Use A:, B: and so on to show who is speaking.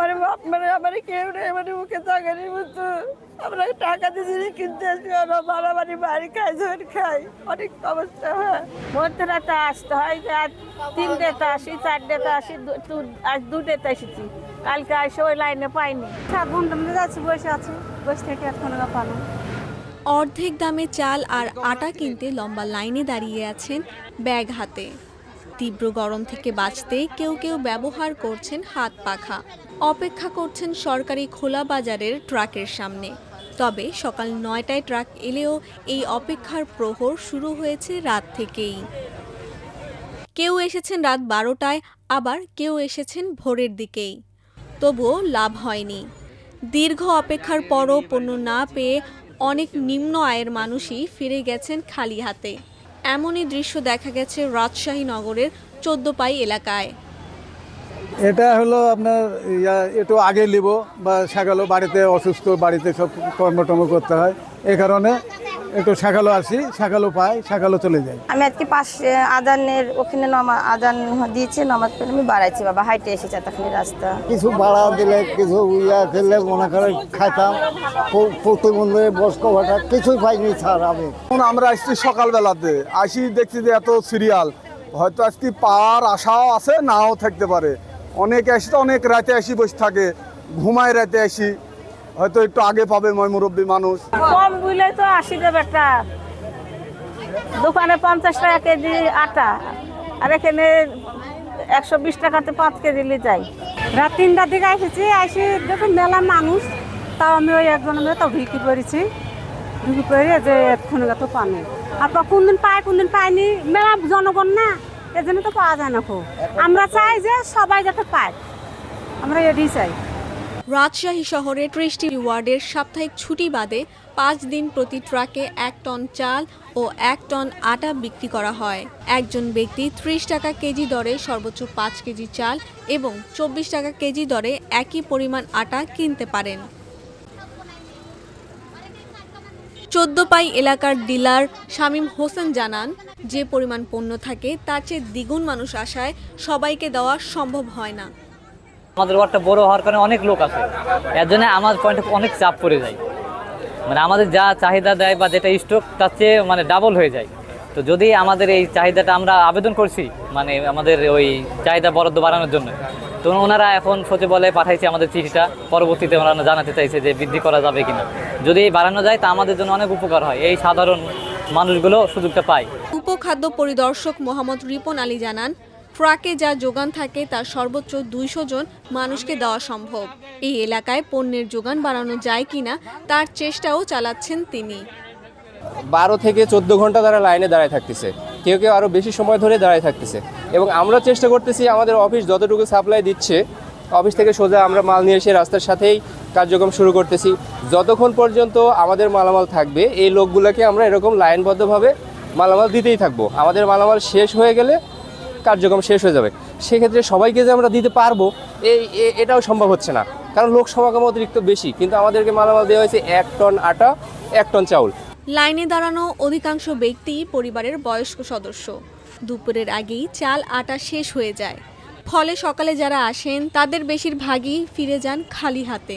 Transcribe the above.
A: আমার বাপ মানে আমার কেউ নেই আমার মুখে তাকানি মতো আমরা টাকা দিয়ে জিনিস কিনতে আসি আমরা মারামারি বাড়ি খাই ঝোল খাই। অনেক অবস্থা হয়। মধ্যরাতে আসতে হয় যে আজ তিনটেতে আসি চারটেতে আসি দু- দু- আজ দুটেতে এসেছি। কালকে আসে ওই লাইনে পাইনি।
B: সাত ঘণ্টা মধ্যে যাচ্ছি বসে আছি। বসে থেকে এখন পানো
C: অর্ধেক দামে চাল আর আটা কিনতে লম্বা লাইনে দাঁড়িয়ে আছেন ব্যাগ হাতে। তীব্র গরম থেকে বাঁচতে কেউ কেউ ব্যবহার করছেন হাত পাখা। অপেক্ষা করছেন সরকারি খোলা বাজারের ট্রাকের সামনে। তবে সকাল নয়টায় ট্রাক এলেও এই অপেক্ষার প্রহর শুরু হয়েছে রাত থেকেই। কেউ এসেছেন রাত বারোটায়, আবার কেউ এসেছেন ভোরের দিকেই। তবুও লাভ হয়নি। দীর্ঘ অপেক্ষার পরও পণ্য না পেয়ে অনেক নিম্ন আয়ের মানুষই ফিরে গেছেন খালি হাতে। এমনই দৃশ্য দেখা গেছে রাজশাহী নগরের চোদ্দপাই এলাকায়।
D: এটা হলো আপনার একটু আগে নিব বা সাগালো বাড়িতে অসুস্থ, বাড়িতে সব কর্মটর্ম করতে হয়। এ কারণে একটু সকালে আসি সকালে পাই সকালে চলে যাই।
B: আমি আজকে পাশ আদানের ওখানে নমা আদান দিয়েছে নামাজ পড়ে আমি বাড়াইছি বাবা হাইটে এসেছি এতখানি রাস্তা।
E: কিছু ভাড়া দিলে কিছু ইয়া খেলে মনে করে খাইতাম। প্রতিবন্ধী বয়স্ক ভাতা কিছুই পাইনি স্যার আমি।
F: এখন আমরা আসছি সকালবেলাতে আসি দেখছি যে এত সিরিয়াল হয়তো আজকে পাওয়ার আশাও আছে নাও থাকতে পারে। অনেকে আসি তো অনেক রাতে আসি বসে থাকে। ঘুমায় রাতে আসি। হয়তো একটু আগে পাবে ময় মুরব্বী মানুষ।
A: কম বুঝলে তো আশি দেবে একটা। দোকানে পঞ্চাশ টাকা কেজি আটা আর এখানে একশো বিশ টাকাতে পাঁচ কেজি নিয়ে যাই
B: রাত তিনটার দিকে এসেছি এসে দেখুন মেলা মানুষ। তাও আমি ওই একজন মেয়ে তো ঢুকি পড়েছি ঢুকি পড়ে যে এক্ষণ তো পানি। আর কোন দিন পায় কোন দিন পায়নি? মেলা জনগণ না এজন্য তো পাওয়া যায় না খুব। আমরা চাই যে সবাই যাতে পায়। আমরা এটাই চাই।
C: রাজশাহী শহরে ত্রিশটি ওয়ার্ডের সাপ্তাহিক ছুটি বাদে পাঁচ দিন প্রতি ট্রাকে এক টন চাল ও এক টন আটা বিক্রি করা হয়। একজন ব্যক্তি ত্রিশ টাকা কেজি দরে সর্বোচ্চ পাঁচ কেজি চাল এবং চব্বিশ টাকা কেজি দরে একই পরিমাণ আটা কিনতে পারেন। চোদ্দপাই এলাকার ডিলার শামীম হোসেন জানান, যে পরিমাণ পণ্য থাকে তার চেয়ে দ্বিগুণ মানুষ আসায় সবাইকে দেওয়া সম্ভব হয় না।
G: আমাদের ওয়ার্ডটা বড় হওয়ার কারণে অনেক লোক আছে। এর জন্য আমার পয়েন্টে অনেক চাপ পড়ে যায়। মানে আমাদের যা চাহিদা দেয় বা যেটা স্টক তার চেয়ে মানে ডাবল হয়ে যায়। তো যদি আমাদের এই চাহিদাটা আমরা আবেদন করছি মানে আমাদের ওই চাহিদা বরাদ্দ বাড়ানোর জন্য, তো ওনারা এখন বলে পাঠাইছে আমাদের চিঠিটা। পরবর্তীতে ওনারা জানাতে চাইছে যে বৃদ্ধি করা যাবে কিনা। যদি বাড়ানো যায়, তা আমাদের জন্য অনেক উপকার হয়। এই সাধারণ মানুষগুলো সুযোগটা পায়।
C: উপখাদ্য পরিদর্শক মোহাম্মদ রিপন আলী জানান ট্রাকে যা যোগান থাকে তার সর্বোচ্চ দুইশো জন মানুষকে দেওয়া সম্ভব। এই এলাকায় পণ্যের যোগান বাড়ানো যায় কিনা তার চেষ্টাও চালাচ্ছেন তিনি।
H: বারো থেকে চোদ্দ ঘণ্টা তারা লাইনে দাঁড়ায় থাকতেছে। কেউ কেউ আরও বেশি সময় ধরে দাঁড়ায় থাকতেছে। এবং আমরা চেষ্টা করতেছি আমাদের অফিস যতটুকু সাপ্লাই দিচ্ছে, অফিস থেকে সোজা আমরা মাল নিয়ে এসে রাস্তার সাথেই কার্যক্রম শুরু করতেছি। যতক্ষণ পর্যন্ত আমাদের মালামাল থাকবে, এই লোকগুলোকে আমরা এরকম লাইনবদ্ধভাবে মালামাল দিতেই থাকব। আমাদের মালামাল শেষ হয়ে গেলে কার্যক্রম শেষ হয়ে যাবে। সেক্ষেত্রে সবাইকে যে আমরা দিতে পারব, এই এটাও সম্ভব হচ্ছে না। কারণ লোক সমাগম অতিরিক্ত বেশি, কিন্তু আমাদেরকে মালামাল দেওয়া হয়েছে এক টন আটা, এক টন চাউল।
C: লাইনে দাঁড়ানো অধিকাংশ ব্যক্তি পরিবারের বয়স্ক সদস্য। দুপুরের আগেই চাল, আটা শেষ হয়ে যায়। ফলে সকালে যারা আসেন, তাদের বেশিরভাগই ফিরে যান খালি হাতে।